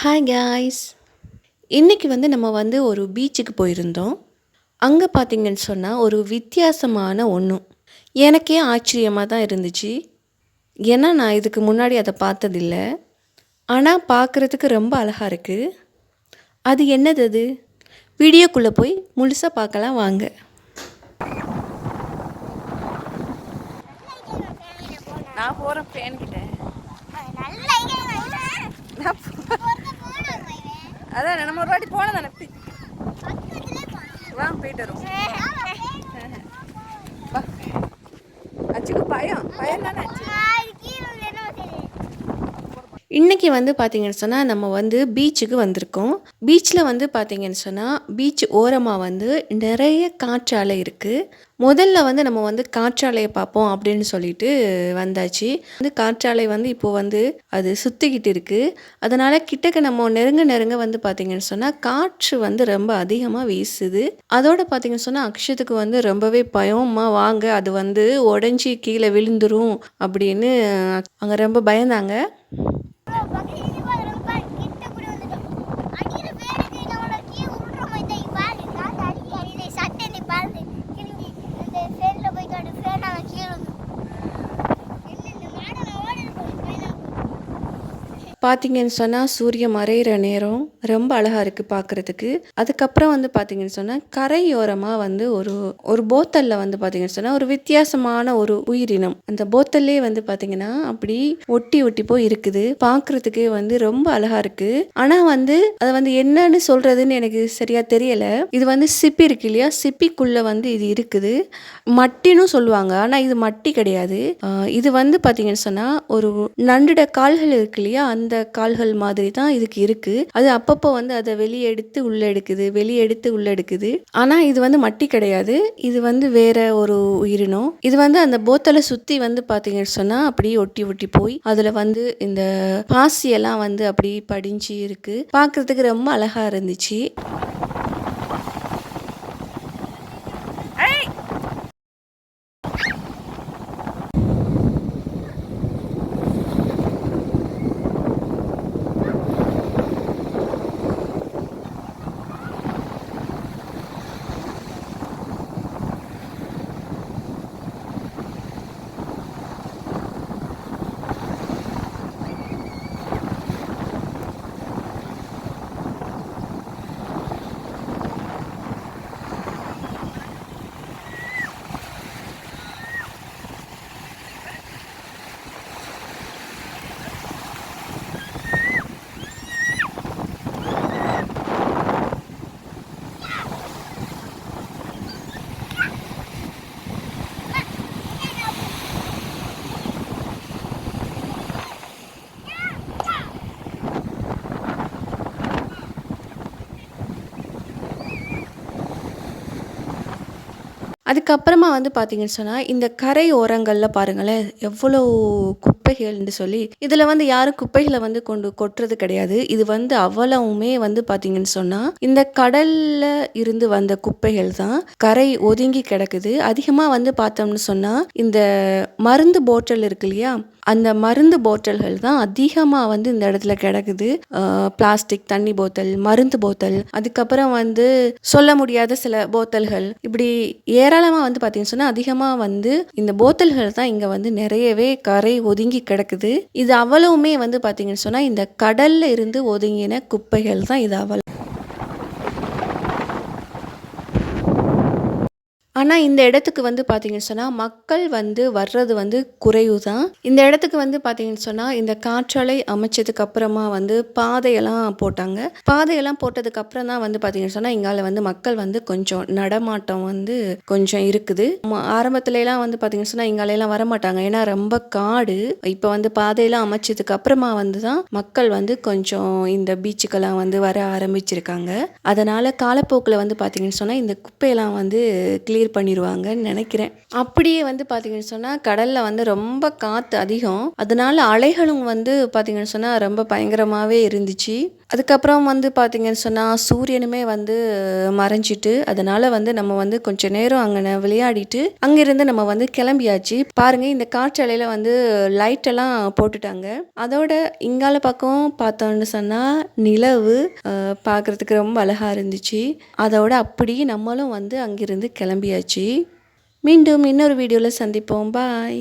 Hi guys இன்னைக்கு வந்து நம்ம வந்து ஒரு பீச்சுக்கு போயிருந்தோம். அங்கே பார்த்தீங்கன்னு சொன்னால் ஒரு வித்தியாசமான ஒன்றும் எனக்கே ஆச்சரியமாக தான் இருந்துச்சு. ஏன்னா நான் இதுக்கு முன்னாடி அதை பார்த்ததில்ல. ஆனால் பார்க்குறதுக்கு ரொம்ப அழகாக இருக்குது அது என்னது அது? வீடியோக்குள்ளே போய் முழுசாக பார்க்கலாம் வாங்க. நான் போகிறேன் ஃபேன்கிட்ட அதான் நம்ம ஒரு வாட்டி போன தானே? வா போயிட்டு வரும் வா. அச்சுக்கு பயம். பயம் தானே இன்றைக்கி வந்து பார்த்தீங்கன்னு சொன்னால் நம்ம வந்து பீச்சுக்கு வந்திருக்கோம். பீச்சில் வந்து பார்த்தீங்கன்னு சொன்னால் பீச் ஓரமாக வந்து நிறைய காற்றாலை இருக்குது முதல்ல வந்து நம்ம வந்து காற்றாலையை பார்ப்போம் அப்படின்னு சொல்லிட்டு வந்தாச்சு. வந்து காற்றாலை வந்து இப்போது வந்து அது சுற்றிக்கிட்டு இருக்குது அதனால் கிட்டக்க நம்ம நெருங்க நெருங்க வந்து பார்த்தீங்கன்னு சொன்னால் காற்று வந்து ரொம்ப அதிகமாக வீசுது. அதோட பார்த்தீங்கன்னு சொன்னால் அக்ஷத்துக்கு வந்து ரொம்பவே பயமாக வாங்க அது வந்து உடஞ்சி கீழே விழுந்துரும் அப்படின்னு அங்கே ரொம்ப பயந்தாங்க. பார்த்தீங்கன்னு சொன்னால் சூரியன் மறையிற நேரம். ரொம்ப அழகாக இருக்குது பார்க்குறதுக்கு அதுக்கப்புறம் வந்து பார்த்தீங்கன்னு சொன்னால் கரையோரமாக வந்து ஒரு ஒரு போத்தலில் வந்து பார்த்தீங்கன்னு சொன்னால் ஒரு வித்தியாசமான ஒரு உயிரினம். அந்த போத்தல்லே வந்து பார்த்தீங்கன்னா அப்படி ஒட்டி ஒட்டி போய் இருக்குது. பார்க்குறதுக்கே வந்து ரொம்ப அழகாக இருக்குது ஆனால் வந்து அதை வந்து என்னன்னு சொல்கிறதுன்னு எனக்கு சரியாக தெரியலை. இது வந்து சிப்பி இருக்கு இல்லையா? சிப்பிக்குள்ளே வந்து இது இருக்குது. மட்டின்னு சொல்லுவாங்க. ஆனால் இது மட்டி கிடையாது. இது வந்து பார்த்தீங்கன்னு சொன்னால் ஒரு நண்டுட கால்கள் இருக்கு இல்லையா? அந்த கால்கள் மாதிரி தான் இதுக்கு இருக்கு. அது அப்பப்போ வந்து அதை வெளியே எடுத்து உள்ளே எடுக்குது வெளியே எடுத்து உள்ளே எடுக்குது. ஆனால் இது வந்து மட்டி கிடையாது. இது வந்து வேற ஒரு உயிரினம். இது வந்து அந்த போத்தலை சுற்றி வந்து பார்த்தீங்கன்னு சொன்னால் அப்படியே ஒட்டி ஒட்டி போய் அதில் வந்து இந்த பாசியெல்லாம் வந்து அப்படி படிஞ்சு இருக்கு. பார்க்குறதுக்கு ரொம்ப அழகாக இருந்துச்சு. அதுக்கப்புறமா வந்து பார்த்தீங்கன்னு சொன்னால் இந்த கரை ஓரங்களில் பாருங்களேன் எவ்வளோ குப்பைகள்னு சொல்லி இதில் வந்து யாரும் குப்பைகளை வந்து கொண்டு கொட்டுறது கிடையாது. இது வந்து அவ்வளவுமே வந்து பார்த்தீங்கன்னு சொன்னால் இந்த கடல்ல இருந்து வந்த குப்பைகள் தான் கரை ஒதுங்கி கிடக்குது. அதிகமாக வந்து பார்த்தோம்னு சொன்னால் இந்த மருந்து போட்டல் இருக்கு இல்லையா அந்த மருந்து போட்டல்கள் தான் அதிகமாக வந்து இந்த இடத்துல கிடக்குது. பிளாஸ்டிக் தண்ணி போத்தல் மருந்து போத்தல் அதுக்கப்புறம் வந்து சொல்ல முடியாத சில போத்தல்கள் இப்படி ஏராளமாக வந்து பார்த்தீங்கன்னு சொன்னால் அதிகமாக வந்து இந்த போத்தல்கள் தான் இங்கே வந்து நிறையவே கரை ஒதுங்கி கிடக்குது. இது அவ்வளவுமே வந்து பார்த்தீங்கன்னு சொன்னால் இந்த கடல்ல இருந்து ஒதுங்கின குப்பைகள் தான் இது அவ்வளோ ஆனால் இந்த இடத்துக்கு வந்து பார்த்தீங்கன்னு சொன்னால் மக்கள் வந்து வர்றது வந்து குறைவு தான் இந்த இடத்துக்கு வந்து பார்த்தீங்கன்னு சொன்னால் இந்த காற்றாலை அமைச்சதுக்கு அப்புறமா வந்து பாதையெல்லாம் போட்டாங்க. பாதையெல்லாம் போட்டதுக்கு அப்புறம் தான் வந்து பார்த்தீங்கன்னு சொன்னால் இங்கால வந்து மக்கள் வந்து கொஞ்சம் நடமாட்டம் வந்து கொஞ்சம் இருக்குது. ஆரம்பத்துலலாம் வந்து பார்த்தீங்கன்னு சொன்னால் இங்காலையெல்லாம் வரமாட்டாங்க. ஏன்னா ரொம்ப காடு. இப்போ வந்து பாதையெல்லாம் அமைச்சதுக்கு அப்புறமா வந்து தான் மக்கள் வந்து கொஞ்சம் இந்த பீச்சுக்கெல்லாம் வந்து வர ஆரம்பிச்சிருக்காங்க. அதனால காலப்போக்கில் வந்து பார்த்தீங்கன்னு சொன்னால் இந்த குப்பையெல்லாம் வந்து கிளியர் பண்ணிடுவாங்கன்னு நினைக்கிறேன். அப்படியே வந்து பார்த்தீங்கன்னு சொன்னால் கடலில் வந்து ரொம்ப காற்று அதிகம். அதனால அலைகளும் வந்து பார்த்தீங்கன்னு சொன்னால் ரொம்ப பயங்கரமாகவே இருந்துச்சு. அதுக்கப்புறம் வந்து பார்த்திங்கன்னு சொன்னால் சூரியனுமே வந்து மறைஞ்சிட்டு அதனால் வந்து நம்ம வந்து கொஞ்ச நேரம் அங்கே விளையாடிட்டு அங்கேருந்து நம்ம வந்து கிளம்பியாச்சு. பாருங்கள் இந்த காற்றலையில் வந்து லைட்டெல்லாம் போட்டுட்டாங்க. அதோட இங்கால பக்கம் பார்த்தோன்னு சொன்னால் நிலவு பார்க்குறதுக்கு பார்க்கறதுக்கு ரொம்ப அழகாக இருந்துச்சு. அதோட அப்படி நம்மளும் வந்து அங்கேருந்து கிளம்பியாச்சு. மீண்டும் இன்னொரு வீடியோவில் சந்திப்போம். பாய்